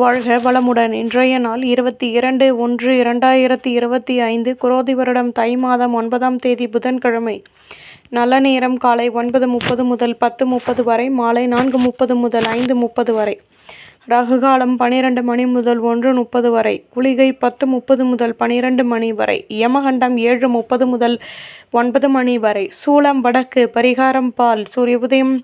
வாழ்க வளமுடன். இன்றைய நாள் இருபத்தி இரண்டு ஒன்று இரண்டாயிரத்தி இருபத்தி ஐந்து குரோதி வருடம் தை மாதம் ஒன்பதாம் தேதி புதன்கிழமை. நல்ல நேரம் காலை ஒன்பது முப்பது முதல் பத்து முப்பது வரை மாலை நான்கு முப்பது முதல் ஐந்து முப்பது வரை. ரகுகாலம் பனிரெண்டு மணி முதல் ஒன்று முப்பது வரை குளிகை பத்து முப்பது முதல் பனிரெண்டு மணி வரை யமகண்டம் ஏழு முப்பது முதல் ஒன்பது மணி வரை சூளம் வடக்கு பரிகாரம் பால் சூரிய உதயம்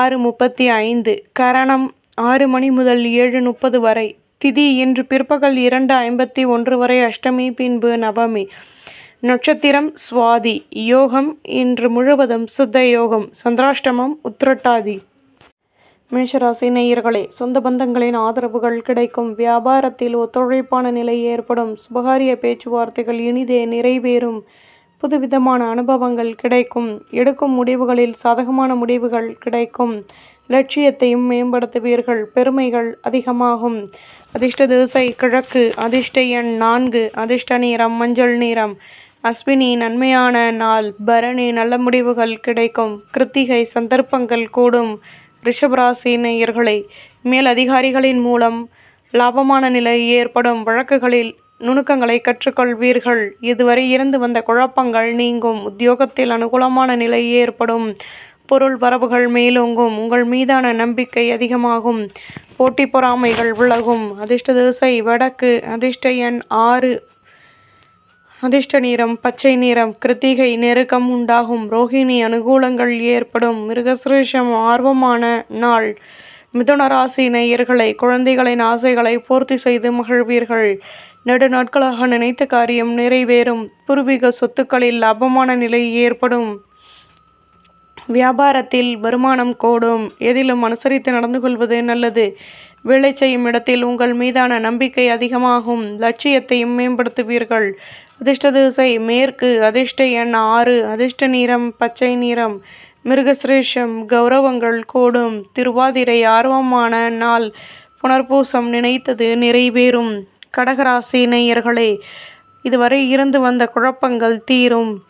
ஆறு முப்பத்தி ஐந்து கரணம் ஆறு மணி முதல் ஏழு முப்பது வரை. திதி இன்று பிற்பகல் இரண்டு ஐம்பத்தி ஒன்று வரை அஷ்டமி பின்பு நவமி. நட்சத்திரம் சுவாதி. யோகம் இன்று முழுவதும் சுத்த யோகம். சந்திராஷ்டமம் உத்திரட்டாதி. மேஷராசி நேயர்களே சொந்த பந்தங்களின் ஆதரவுகள் கிடைக்கும். வியாபாரத்தில் ஒத்துழைப்பான நிலை ஏற்படும். சுபகாரிய பேச்சுவார்த்தைகள் இனிதே நிறைவேறும். புதுவிதமான அனுபவங்கள் கிடைக்கும். எடுக்கும் முடிவுகளில் சாதகமான முடிவுகள் கிடைக்கும். லட்சியத்தையும் மேம்படுத்துவீர்கள். பெருமைகள் அதிகமாகும். அதிர்ஷ்ட திசை கிழக்கு அதிர்ஷ்ட எண் நான்கு அதிர்ஷ்ட நீரம் மஞ்சள் நீரம் அஸ்வினி நன்மையான நாள். பரணி நல்ல முடிவுகள் கிடைக்கும். கிருத்திகை சந்தர்ப்பங்கள் கூடும். ரிஷபராசி நேயர்களை மேல் அதிகாரிகளின் மூலம் லாபமான நிலை ஏற்படும். வழக்குகளில் நுணுக்கங்களை கற்றுக்கொள்வீர்கள். இதுவரை இருந்து வந்த குழப்பங்கள் நீங்கும். உத்தியோகத்தில் அனுகூலமான நிலை ஏற்படும். பொருள் வரவுகள் மேலோங்கும். உங்கள் மீதான நம்பிக்கை அதிகமாகும். போட்டி பொறாமைகள் விலகும். அதிர்ஷ்ட திசை வடக்கு. அதிர்ஷ்ட எண் ஆறு. அதிர்ஷ்ட நிறம் பச்சை நிறம். கிருத்திகை நெருக்கம் உண்டாகும். ரோஹிணி அனுகூலங்கள் ஏற்படும். மிருகசிரேஷம் ஆர்வமான நாள். மிதுன ராசி நேயர்களை குழந்தைகளின் ஆசைகளை பூர்த்தி செய்து மகிழ்வீர்கள். நெடு நாட்களாக நினைத்த காரியம் நிறைவேறும். பூர்வீக சொத்துக்களில் லாபமான நிலை ஏற்படும். வியாபாரத்தில் வருமானம் கூடும். எதிலும் அனுசரித்து நடந்து கொள்வது நல்லது. வேலை செய்யும் இடத்தில் உங்கள் மீதான நம்பிக்கை அதிகமாகும். லட்சியத்தையும் மேம்படுத்துவீர்கள். அதிர்ஷ்ட திசை மேற்கு அதிர்ஷ்ட எண் ஆறு அதிர்ஷ்ட நிறம் பச்சை நிறம். மிருகசிரேஷம் கௌரவங்கள் கூடும். திருவாதிரை ஆர்வமான நாள். புனர்பூசம் நினைத்தது நிறைவேறும். கடகராசி நேயர்களே இதுவரை இருந்து வந்த குழப்பங்கள் தீரும்.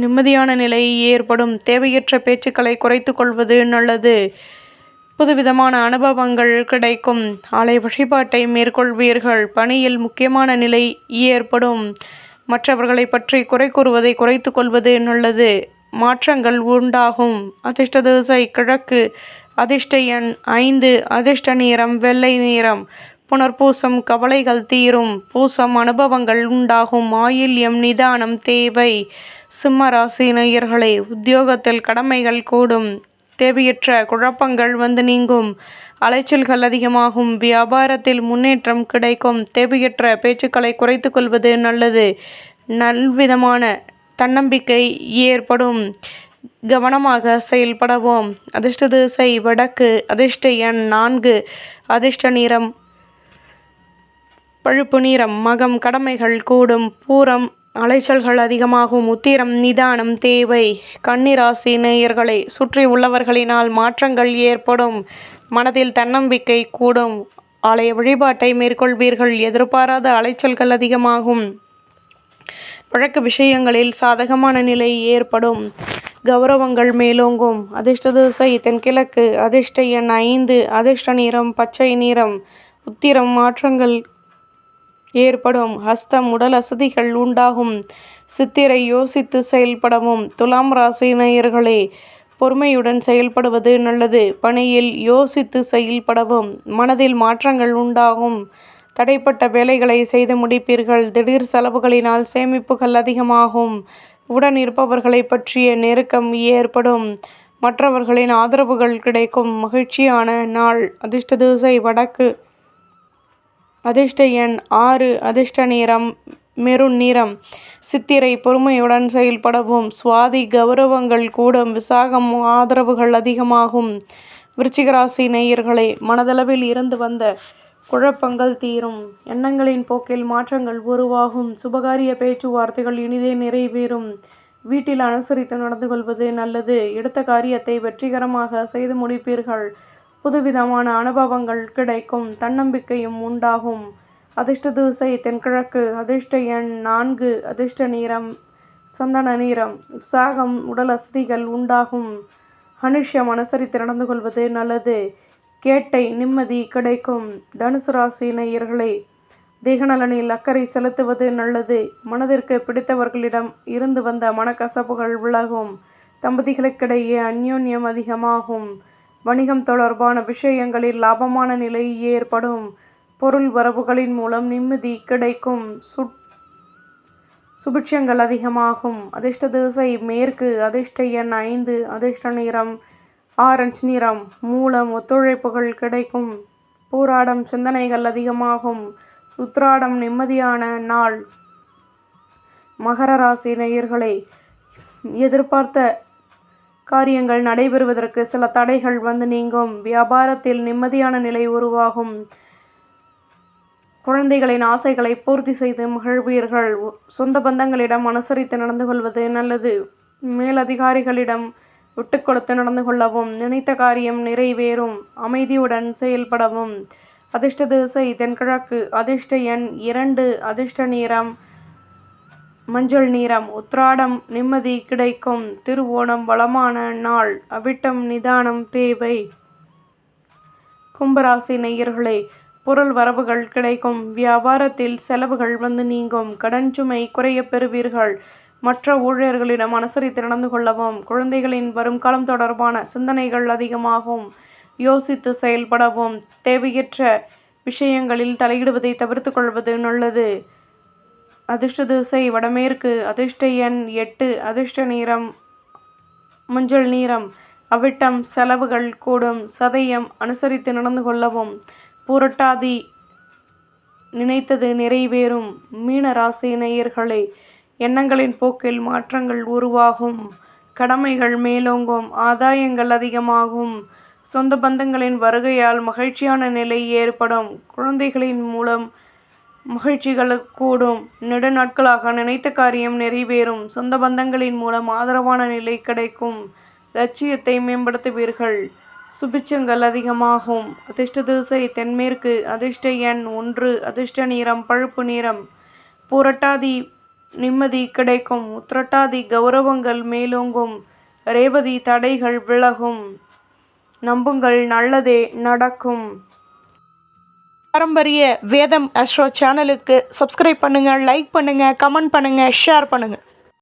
நிம்மதியான நிலை ஏற்படும் தேவையற்ற பேச்சுக்களை குறைத்து கொள்வது நல்லது. புதுவிதமான அனுபவங்கள் கிடைக்கும். ஆலை வழிபாட்டை மேற்கொள்வீர்கள். பணியில் முக்கியமான நிலை ஏற்படும். மற்றவர்களை பற்றி குறை கூறுவதை குறைத்து கொள்வது நல்லது. மாற்றங்கள் உண்டாகும். அதிர்ஷ்ட திசை கிழக்கு. அதிர்ஷ்ட எண் ஐந்து. அதிர்ஷ்ட நிறம் வெள்ளை நிறம். புனர்பூசம் கவலைகள் தீரும். பூசம் அனுபவங்கள் உண்டாகும். ஆயில்யம் நிதானம் தேவை. சிம்ம ராசி நேயர்களே உத்தியோகத்தில் கடமைகள் கூடும். தேவையற்ற குழப்பங்கள் வந்து நீங்கும். அலைச்சல்கள் அதிகமாகும். வியாபாரத்தில் முன்னேற்றம் கிடைக்கும். தேவையற்ற பேச்சுக்களை குறைத்து கொள்வது நல்லது. நல்விதமான தன்னம்பிக்கை ஏற்படும். கவனமாக செயல்படவும். அதிர்ஷ்ட திசை வடக்கு அதிர்ஷ்ட எண் நான்கு அதிர்ஷ்ட நிறம் பழுப்பு நிறம் மகம் கடமைகள் கூடும். பூரம் அலைச்சல்கள் அதிகமாகும் உத்திரம் நிதானம் தேவை. கன்னிராசி நேயர்களை சுற்றி உள்ளவர்களினால் மாற்றங்கள் ஏற்படும். மனதில் தன்னம்பிக்கை கூடும். ஆலய வழிபாட்டை மேற்கொள்வீர்கள். எதிர்பாராத அலைச்சல்கள் அதிகமாகும். வழக்கு விஷயங்களில் சாதகமான நிலை ஏற்படும். கௌரவங்கள் மேலோங்கும். அதிர்ஷ்ட திசை தென்கிழக்கு அதிர்ஷ்ட எண் ஐந்து. அதிர்ஷ்ட நிறம் பச்சை நிறம். உத்திரம் மாற்றங்கள் ஏற்படும் ஹஸ்தம் உடல் அசதிகள் உண்டாகும். சித்திரை யோசித்து செயல்படவும் துலாம் ராசி நேயர்களே பொறுமையுடன் செயல்படுவது நல்லது. பணியில் யோசித்து செயல்படவும் மனதில் மாற்றங்கள் உண்டாகும். தடைப்பட்ட வேலைகளை செய்து முடிப்பீர்கள். திடீர் செலவுகளினால் சேமிப்புகள் அதிகமாகும். உடன் இருப்பவர்களை பற்றிய நெருக்கம் ஏற்படும். மற்றவர்களின் ஆதரவுகள் கிடைக்கும். மகிழ்ச்சியான நாள். அதிர்ஷ்ட திசை வடக்கு. அதிர்ஷ்ட எண் ஆறு அதிர்ஷ்ட நிறம் மெருன் நிறம். சித்திரை பொறுமையுடன் செயல்படவும். சுவாதி கௌரவங்கள் கூடும். விசாகம் ஆதரவுகள் அதிகமாகும். விருச்சிகராசி நேயர்களே மனதளவில் இருந்து வந்த குழப்பங்கள் தீரும். எண்ணங்களின் போக்கில் மாற்றங்கள் உருவாகும். சுபகாரிய பேச்சுவார்த்தைகள் இனிதே நிறைவேறும். வீட்டில் அனுசரித்து நடந்து கொள்வது நல்லது. எடுத்த காரியத்தை வெற்றிகரமாக செய்து முடிப்பீர்கள். புதுவிதமான அனுபவங்கள் கிடைக்கும் தன்னம்பிக்கையும் உண்டாகும். அதிர்ஷ்ட தூசை தென்கிழக்கு அதிர்ஷ்ட எண் நான்கு அதிர்ஷ்ட நிறம் சந்தன நிறம். உற்சாகம் உடல் அசதிகள் உண்டாகும். அனுஷ்யம் அனுசரித்து நடந்து கொள்வது நல்லது. கேட்டை நிம்மதி கிடைக்கும். தனுசு ராசி நேயர்களே தேகநலனில் அக்கறை செலுத்துவது நல்லது. மனதிற்கு பிடித்தவர்களிடம் இருந்து வந்த மனக்கசப்புகள் விலகும். தம்பதிகளுக்கிடையே அந்யோன்யம் அதிகமாகும். வணிகம் தொடர்பான விஷயங்களில் லாபமான நிலை ஏற்படும். பொருள் வரவுகளின் மூலம் நிம்மதி கிடைக்கும். சுட் சுபிட்சங்கள் அதிகமாகும். அதிர்ஷ்ட திசை மேற்கு அதிர்ஷ்ட எண் ஐந்து அதிர்ஷ்ட நிறம் ஆரஞ்சு நிறம் மூலம் ஒத்துழைப்புகள் கிடைக்கும். பூராடம் சிந்தனைகள் அதிகமாகும். உத்ராடம் நிம்மதியான நாள். மகர ராசி நேயர்களை எதிர்பார்த்த காரியங்கள் நடைபெறுவதற்கு சில தடைகள் வந்து நீங்கும். வியாபாரத்தில் நிம்மதியான நிலை உருவாகும். குழந்தைகளின் ஆசைகளை பூர்த்தி செய்து மகிழ்வீர்கள். சொந்த பந்தங்களிடம் அனுசரித்து நடந்து கொள்வது நல்லது. மேலதிகாரிகளிடம் விட்டு கொடுத்து நடந்து கொள்ளவும் நினைத்த காரியம் நிறைவேறும். அமைதியுடன் செயல்படவும். அதிர்ஷ்ட திசை தென்கிழக்கு. அதிர்ஷ்ட எண் இரண்டு. அதிர்ஷ்ட நேரம் மஞ்சள் நிறம் உத்ராடம் நிம்மதி கிடைக்கும். திருவோணம் வளமான நாள் அவிட்டம் நிதானம் தேவை. கும்பராசி நேயர்களே பொருள் வரவுகள் கிடைக்கும். வியாபாரத்தில் செலவுகள் வந்து நீங்கும். கடன் சுமை குறைய பெறுவீர்கள். மற்ற ஊழியர்களிடம் அனுசரித்து நடந்து கொள்ளவும் குழந்தைகளின் வருங்காலம் தொடர்பான சிந்தனைகள் அதிகமாகும். யோசித்து செயல்படவும் தேவையற்ற விஷயங்களில் தலையிடுவதை தவிர்த்து கொள்வது நல்லது. அதிர்ஷ்ட திசை வடமேற்கு அதிர்ஷ்ட எண் எட்டு அதிர்ஷ்ட நிறம் மஞ்சள் நீரம் அவிட்டம் செலவுகள் கூடும். சதயம் அனுசரித்து நடந்து கொள்ளவும். புரட்டாதி நினைத்தது நிறைவேறும். மீன ராசி நேயர்களே எண்ணங்களின் போக்கில் மாற்றங்கள் உருவாகும். கடமைகள் மேலோங்கும். ஆதாயங்கள் அதிகமாகும். சொந்த பந்தங்களின் வருகையால் மகிழ்ச்சியான நிலை ஏற்படும். குழந்தைகளின் மூலம் மகிழ்ச்சிகள் கூடும். நெடுநாட்களாக நினைத்த காரியம் நிறைவேறும். சொந்த பந்தங்களின் மூலம் ஆதரவான நிலை கிடைக்கும். லட்சியத்தை மேம்படுத்துவீர்கள். சுபிச்சங்கள் அதிகமாகும். அதிர்ஷ்ட திசை தென்மேற்கு அதிர்ஷ்ட எண் ஒன்று அதிர்ஷ்ட நிறம் பழுப்பு நிறம். புரட்டாதி நிம்மதி கிடைக்கும். உத்திரட்டாதி கௌரவங்கள் மேலோங்கும். ரேவதி தடைகள் விலகும். நம்புங்கள் நல்லதே நடக்கும். பாரம்பரிய வேதம் அஸ்ட்ரோ சேனலுக்கு சப்ஸ்கிரைப் பண்ணுங்கள் லைக் பண்ணுங்கள் கமெண்ட் பண்ணுங்கள் ஷேர் பண்ணுங்கள்